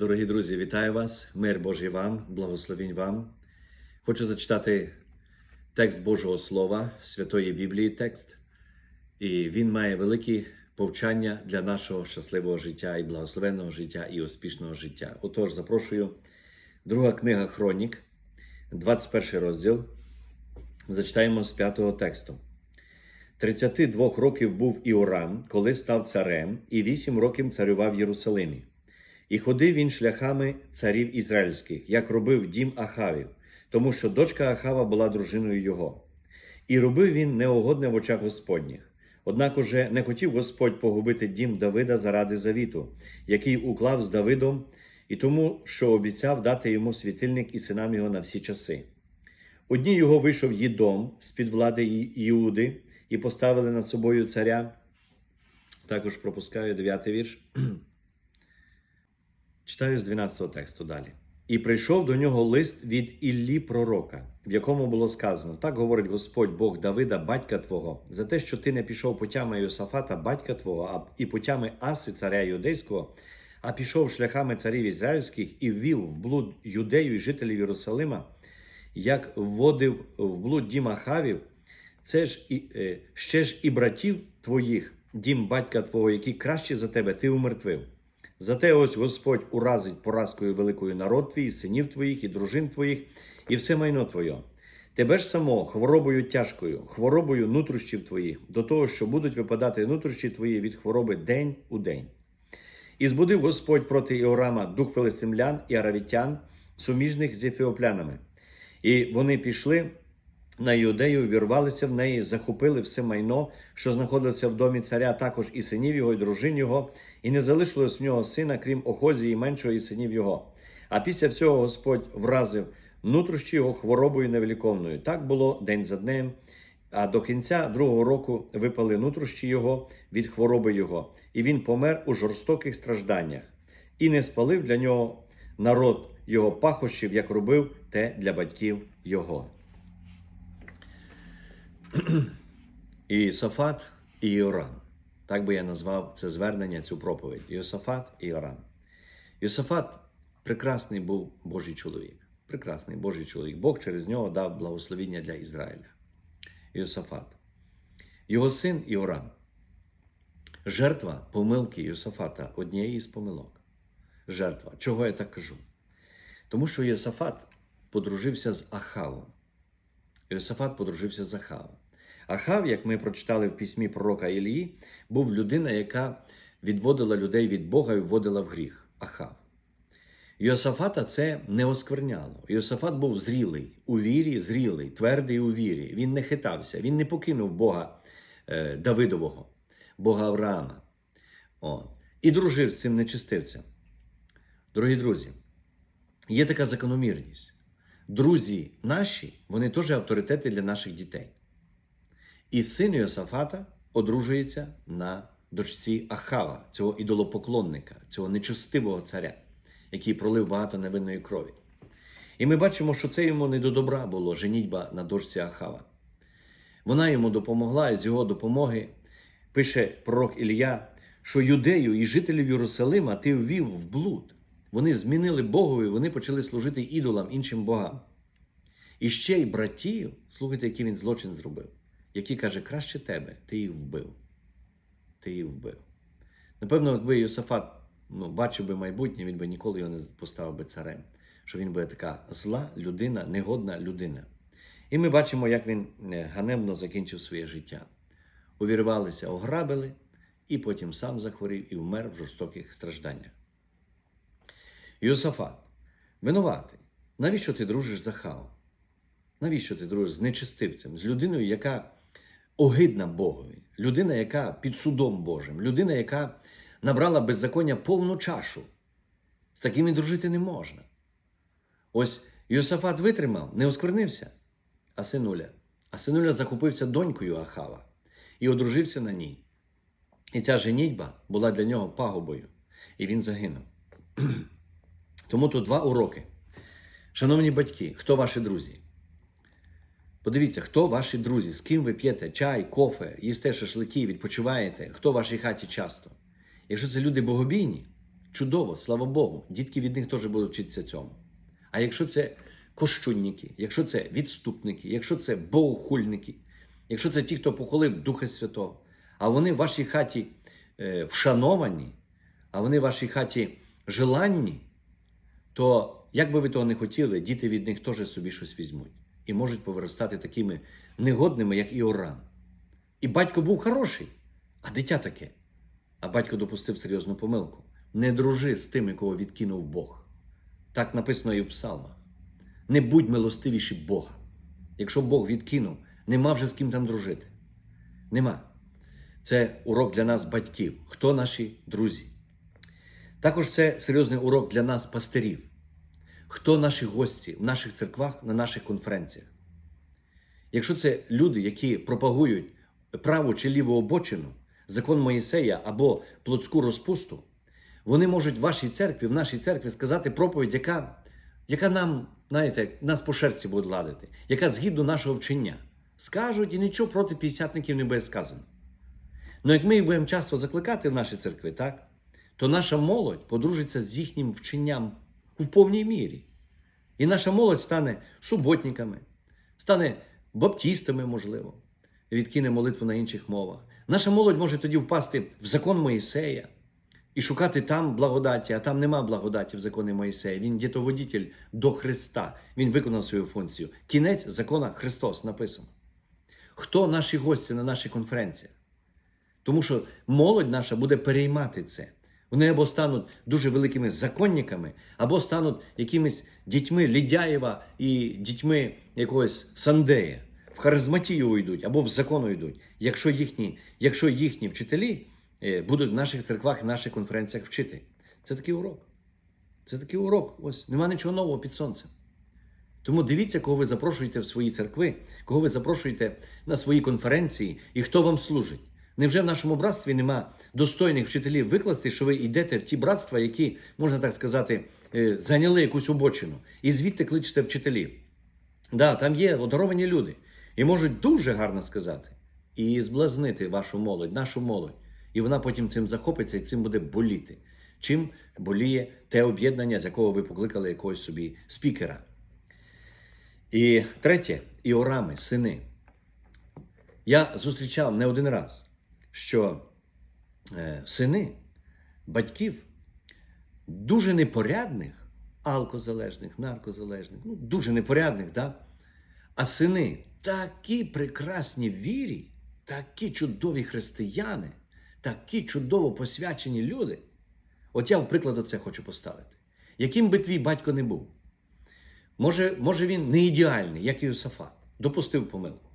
Дорогі друзі, вітаю вас! Мир Божий вам, благословінь вам. Хочу зачитати текст Божого Слова, Святої Біблії текст, і він має великі повчання для нашого щасливого життя і благословенного життя і успішного життя. Отож, запрошую, друга книга Хронік, 21 розділ. Зачитаємо з п'ятого тексту. 32 років був Іорам, коли став царем, і 8 років царював в Єрусалимі. І ходив він шляхами царів ізраїльських, як робив дім Ахавів, тому що дочка Ахава була дружиною його. І робив він неугодне в очах Господніх. Однак уже не хотів Господь погубити дім Давида заради завіту, який уклав з Давидом, і тому, що обіцяв дати йому світильник і синам його на всі часи. Одні його вийшов Їдом з-під влади Іуди і поставили над собою царя. Також пропускаю дев'ятий вірш. Читаю з 12 тексту далі. І прийшов до нього лист від Іллі пророка, в якому було сказано: так говорить Господь Бог Давида, батька твого, за те, що ти не пішов путями Йосафата, батька твого, а і путями Аси, царя юдейського, а пішов шляхами царів ізраїльських і ввів в блуд юдею і жителів Єрусалима, як вводив в блуд дім Ахавів, це ж і е, ще ж і братів твоїх, дім батька твого, які кращі за тебе, ти умертвив. Зате ось Господь уразить поразкою великою народ твій, синів твоїх, і дружин твоїх, і все майно твоє. Тебе ж само хворобою тяжкою, хворобою нутрощів твоїх, до того, що будуть випадати нутрощі твої від хвороби день у день. І збудив Господь проти Іорама дух филистимлян і аравітян, суміжних з ефіоплянами. І вони пішли на Іудею, вірвалися в неї, захопили все майно, що знаходилося в домі царя, також і синів його, і дружин його, і не залишилось в нього сина, крім Охозії меншого і синів його. А після всього Господь вразив нутрощі його хворобою невеликовною. Так було день за днем. А до кінця другого року випали нутрощі його від хвороби його, і він помер у жорстоких стражданнях, і не спалив для нього народ його пахощів, як робив те для батьків його. Іосафат і Іорам. Так би я назвав це звернення, цю проповідь. Іосафат і Іорам. Іосафат прекрасний був Божий чоловік. Прекрасний Божий чоловік. Бог через нього дав благословіння для Ізраїля. Іосафат. Його син Іорам. Жертва помилки Іосафата однієї з помилок. Жертва. Чого я так кажу? Тому що Іосафат подружився з Ахавом. Іосафат подружився з Ахавом. Ахав, як ми прочитали в письмі пророка Ілії, був людина, яка відводила людей від Бога і вводила в гріх. Ахав. Йосафата це не оскверняло. Йосафат був зрілий у вірі, зрілий, твердий у вірі. Він не хитався, він не покинув Бога е, Давидового, Бога Авраама. О. І дружив з цим нечистивцем. Дорогі друзі, є така закономірність. Друзі наші, вони теж авторитети для наших дітей. І син Йосафата одружується на дочці Ахава, цього ідолопоклонника, цього нечестивого царя, який пролив багато невинної крові. І ми бачимо, що це йому не до добра було женітьба на дочці Ахава. Вона йому допомогла, і з його допомоги пише пророк Ілля, що юдею і жителів Єрусалима ти ввів в блуд. Вони змінили Богові, вони почали служити ідолам іншим богам. І ще й братів, слухайте, який він злочин зробив, який каже, краще тебе, ти їх вбив. Ти їх вбив. Напевно, якби Йосафат ну, бачив би майбутнє, він би ніколи його не поставив би царем. Що він буде така зла людина, негодна людина. І ми бачимо, як він е, ганебно закінчив своє життя. Увірвалися, ограбили, і потім сам захворів і вмер в жорстоких стражданнях. Йосафат, винуватий. Навіщо ти дружиш з Ахавом? Навіщо ти дружиш з нечистивцем, з людиною, яка огидна Богові, людина, яка під судом Божим, людина, яка набрала беззаконня повну чашу. З такими дружити не можна. Ось Йосафат витримав, не осквернився, а синуля. А синуля захопився донькою Ахава і одружився на ній. І ця женітьба була для нього пагубою, і він загинув. Тому тут два уроки. Шановні батьки, хто ваші друзі? Подивіться, хто ваші друзі, з ким ви п'єте чай, кофе, їсте шашлики, відпочиваєте, хто в вашій хаті часто. Якщо це люди богобійні, Чудово, слава Богу, дітки від них теж будуть вчитися цьому. А якщо це кощунники, якщо це відступники, якщо це богохульники, якщо це ті, хто похвалив Духа Святого, а вони в вашій хаті е, вшановані, а вони в вашій хаті желанні, то як би ви того не хотіли, діти від них теж собі щось візьмуть і можуть повиростати такими негодними, як Іорам. І батько був хороший, а дитя таке. А батько допустив серйозну помилку. Не дружи з тими, кого відкинув Бог. Так написано і в псалмах. Не будь милостивіші Бога. Якщо Бог відкинув, нема вже з ким там дружити. Нема. Це урок для нас, батьків. Хто наші друзі? Також це серйозний урок для нас, пастирів. Хто наші гості в наших церквах, на наших конференціях? Якщо це люди, які пропагують праву чи ліву обочину, закон Моїсея або плотську розпусту, вони можуть в вашій церкві, в нашій церкві сказати проповідь, яка, яка нам, знаєте, нас по шерсті буде ладити, яка згідно нашого вчення. Скажуть і нічого проти п'ятдесятників не буде сказано. Ну як ми їх будемо часто закликати в наші церкви, так, то наша молодь подружиться з їхнім вченням в повній мірі. І наша молодь стане суботниками, стане баптістами, можливо, відкине молитву на інших мовах. Наша молодь може тоді впасти в закон Моїсея і шукати там благодаті, а там нема благодаті в законі Моїсея. Він дітоводитель до Христа. Він виконав свою функцію. Кінець закона Христос написано. Хто наші гості на наших конференціях? Тому що молодь наша буде переймати це. Вони або стануть дуже великими законниками, або стануть якимись дітьми Лідяєва і дітьми якогось Сандея. В харизматію йдуть або в закону йдуть. Якщо їхні, якщо їхні вчителі е, будуть в наших церквах і наших конференціях вчити. Це такий урок. Це такий урок. Ось нема нічого нового під сонцем. Тому дивіться, кого ви запрошуєте в свої церкви, кого ви запрошуєте на свої конференції і хто вам служить. Невже в нашому братстві нема достойних вчителів викласти, що ви йдете в ті братства, які, можна так сказати, е, зайняли якусь обочину, і звідти кличете вчителів? Да, там є одаровані люди, і можуть дуже гарно сказати, і зблазнити вашу молодь, нашу молодь. І вона потім цим захопиться і цим буде боліти. Чим боліє те об'єднання, з якого ви покликали якогось собі спікера. І третє, іорами, сини. Я зустрічав не один раз, що е, сини батьків дуже непорядних, алкозалежних, наркозалежних, ну, дуже непорядних, да? а сини такі прекрасні в вірі, такі чудові християни, такі чудово посвячені люди. От я, в приклад, оце хочу поставити. Яким би твій батько не був, може, може він не ідеальний, як Іосафат, допустив помилку.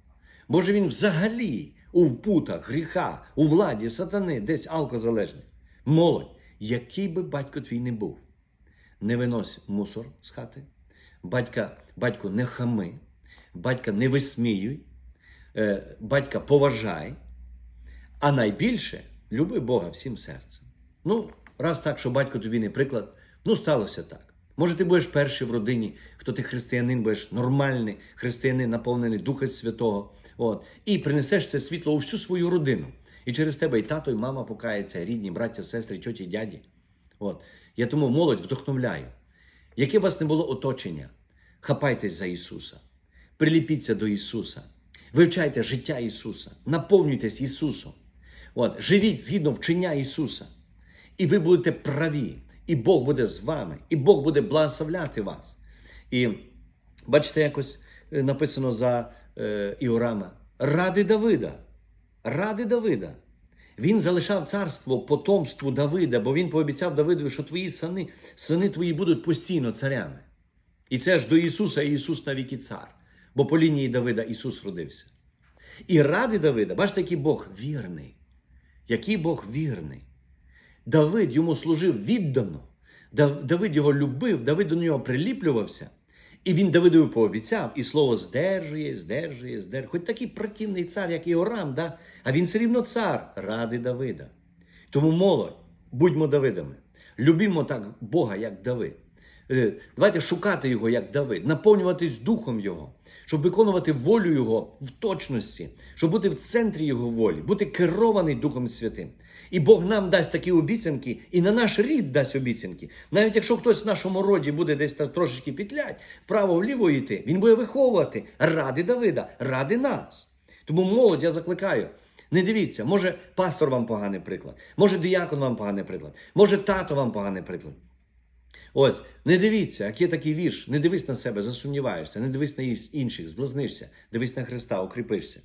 Може він взагалі у впутах, гріха, у владі, сатани, десь алкозалежний. Молодь, який би батько твій не був, не винось мусор з хати, батька, батько не хами, батька не висміюй, е, батька поважай, а найбільше люби Бога всім серцем. Ну, раз так, що батько тобі не приклад, ну сталося так. Може, ти будеш перший в родині, хто ти християнин, будеш нормальний християнин, наповнений Духа Святого. От, і принесеш це світло у всю свою родину. І через тебе і тато, і мама покаються, рідні, браття, сестри, тьоті, дяді. От. Я тому молодь вдохновляю. Яке у вас не було оточення, хапайтесь за Ісуса, приліпіться до Ісуса, вивчайте життя Ісуса, наповнюйтесь Ісусом. От, живіть згідно вчення Ісуса. І ви будете праві, і Бог буде з вами, і Бог буде благословляти вас. І бачите, якось е, написано за е, Іорама: ради Давида. Ради Давида. Він залишав царство потомству Давида, бо він пообіцяв Давидові, що твої сини, сини твої будуть постійно царями. І це ж до Ісуса, і Ісус навіки цар. Бо по лінії Давида Ісус родився. І ради Давида, бачите, який Бог вірний. Який Бог вірний. Давид йому служив віддано. Давид його любив, Давид до нього приліплювався. І він Давидові пообіцяв, і слово здержує, здержує, здержує. Хоч такий противний цар, як Іорам, да? а він все рівно цар ради Давида. Тому молодь, будьмо Давидами. Любімо так Бога, як Давид. Е, Давайте шукати його, як Давид, наповнюватись духом Його, щоб виконувати волю Його в точності, щоб бути в центрі Його волі, бути керований Духом Святим. І Бог нам дасть такі обіцянки, і на наш рід дасть обіцянки. Навіть якщо хтось в нашому роді буде десь трошечки пітлять, вправо-вліво йти, він буде виховувати ради Давида, ради нас. Тому молодь я закликаю. Не дивіться, може пастор вам поганий приклад, може діякон вам поганий приклад, може тато вам поганий приклад. Ось, не дивіться, який такий вірш, не дивись на себе, засумніваєшся, не дивись на інших, зблазнишся, дивись на Христа, укріпишся.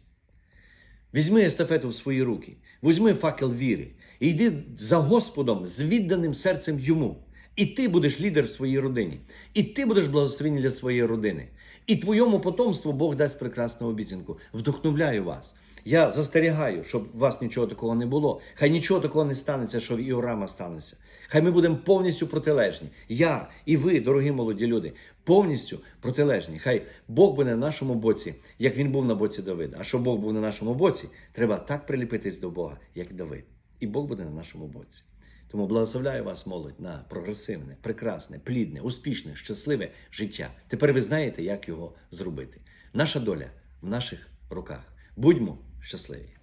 Візьми естафету в свої руки, візьми факел віри і йди за Господом з відданим серцем йому. І ти будеш лідер в своїй родині, і ти будеш благословенний для своєї родини. І твоєму потомству Бог дасть прекрасну обіцянку. Вдохновляю вас. Я застерігаю, щоб у вас нічого такого не було. Хай нічого такого не станеться, що в Іорама станеться. Хай ми будемо повністю протилежні. Я і ви, дорогі молоді люди, повністю протилежні. Хай Бог буде на нашому боці, як він був на боці Давида. А щоб Бог був на нашому боці, треба так приліпитись до Бога, як Давид. І Бог буде на нашому боці. Тому благословляю вас, молодь, на прогресивне, прекрасне, плідне, успішне, щасливе життя. Тепер ви знаєте, як його зробити. Наша доля в наших руках. Будьмо щасливі!